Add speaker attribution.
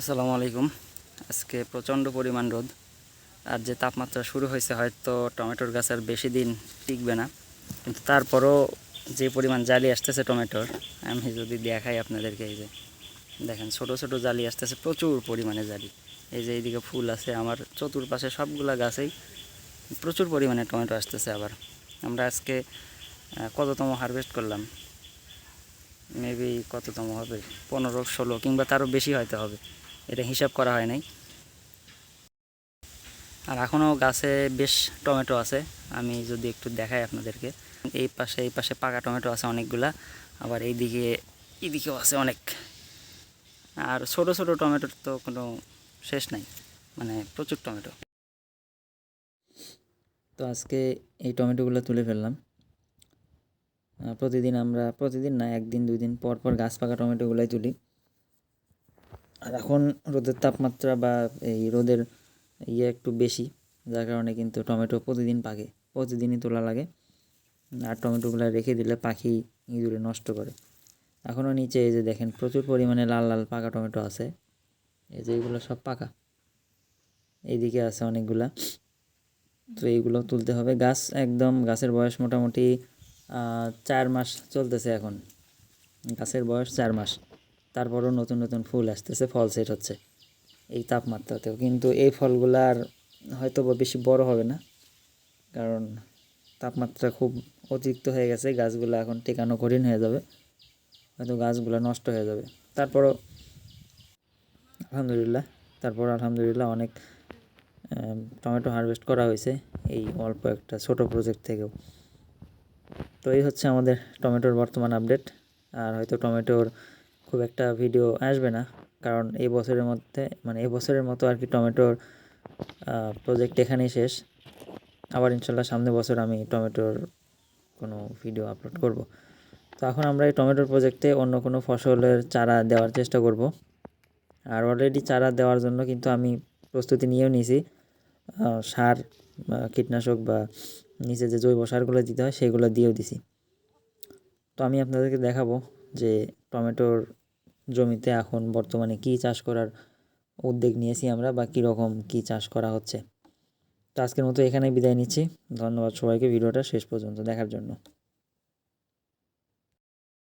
Speaker 1: আসসালামু আলাইকুম। আজকে প্রচণ্ড পরিমাণ রোদ আর যে তাপমাত্রা শুরু হয়েছে হয়তো টমেটোর গাছ আর বেশি দিন টিকবে না। কিন্তু তারপরও যে পরিমাণ জালি আসতেছে টমেটোর, আমি যদি দেখাই আপনাদেরকে এই যে, দেখেন ছোট ছোট জালি আসতেছে, প্রচুর পরিমাণে জালি। এই যে এইদিকে ফুল আছে, আমার চতুর্পাশে সবগুলা গাছেই প্রচুর পরিমাণে টমেটো আসতেছে আবার। আমরা আজকে কততম হারভেস্ট করলাম? মেবি কততম হবে? পনেরো, ষোলো, কিংবা তারও বেশি হয়তো হবে। এটা হিসাব করা হয় নাই। আর এখনও গাছে বেশ টমেটো আছে, আমি যদি একটু দেখাই আপনাদেরকে। এই পাশে এই পাশে পাকা টমেটো আছে অনেকগুলা, আবার এইদিকে, এইদিকেও আছে অনেক। আর ছোট ছোট টমেটোর তো কোনো শেষ নাই মানে প্রচুর টমেটো। তো আজকে এই টমেটোগুলো তুলে ফেললাম। প্রতিদিন আমরা, প্রতিদিন না, একদিন, দুই দিন পর পর গাছ পাকা টমেটোগুলোই তুলি। আর এখন রোদের তাপমাত্রা বা এই রোদের ইয়ে একটু বেশি, যার কারণে কিন্তু টমেটো প্রতিদিন পাকে, প্রতিদিনই তোলা লাগে। আর টমেটোগুলো রেখে দিলে পাখি ইঁদুরে নষ্ট করে। এখনও নিচে এই যে দেখেন প্রচুর পরিমাণে লাল লাল পাকা টমেটো আছে। এই যে এইগুলো সব পাকা। এইদিকে আছে অনেকগুলা। তো এইগুলো তুলতে হবে। গাছ একদম, গাছের বয়স মোটামুটি চার মাস চলতেছে এখন। গাছের বয়স চার মাস। তারপরও নতুন নতুন ফুল আসতেছে, ফল সেট হচ্ছে এই তাপমাত্রাতেও। কিন্তু এই ফলগুলার হয়তো বা বেশি বড় হবে না, কারণ তাপমাত্রা খুব অতিরিক্ত হয়ে গেছে, গাছগুলো এখন টেকানো কঠিন হয়ে যাবে, হয়তো গাছগুলো নষ্ট হয়ে যাবে। তারপরও আলহামদুলিল্লাহ, তারপর আলহামদুলিল্লাহ অনেক টমেটো হারভেস্ট করা হয়েছে এই অল্প একটা ছোট প্রজেক্ট থেকেও। তো এই হচ্ছে আমাদের টমেটোর বর্তমান আপডেট আর হয়তো টমেটোর খুব একটা ভিডিও আসবে না। কারণ এই বছরের মধ্যে মানে এই বছরের মতো আর কি টমেটোর প্রজেক্ট এখানেই শেষ। আবার ইনশাল্লাহ সামনে বছর আমি টমেটোর কোনো ভিডিও আপলোড করব। তো এখন আমরা এই টমেটোর প্রজেক্টে অন্য কোনো ফসলের চারা দেওয়ার চেষ্টা করব। আর অলরেডি চারা দেওয়ার জন্য কিন্তু আমি প্রস্তুতি নিয়েও নিয়েছি। সার কীটনাশক বা নিচে যে জৈব সারগুলো দিতে হয়, সেগুলো দিয়েও দিছি। তো আমি আপনাদেরকে দেখাবো যে টমেটোর জমিতে এখন বর্তমানে কি চাষ করার উদ্যোগ নিয়েছি আমরা বা কীরকম কি চাষ করা হচ্ছে। তো আজকের মতো এখানে বিদায় নিচ্ছি। ধন্যবাদ সবাইকে, ভিডিওটা শেষ পর্যন্ত দেখার জন্য।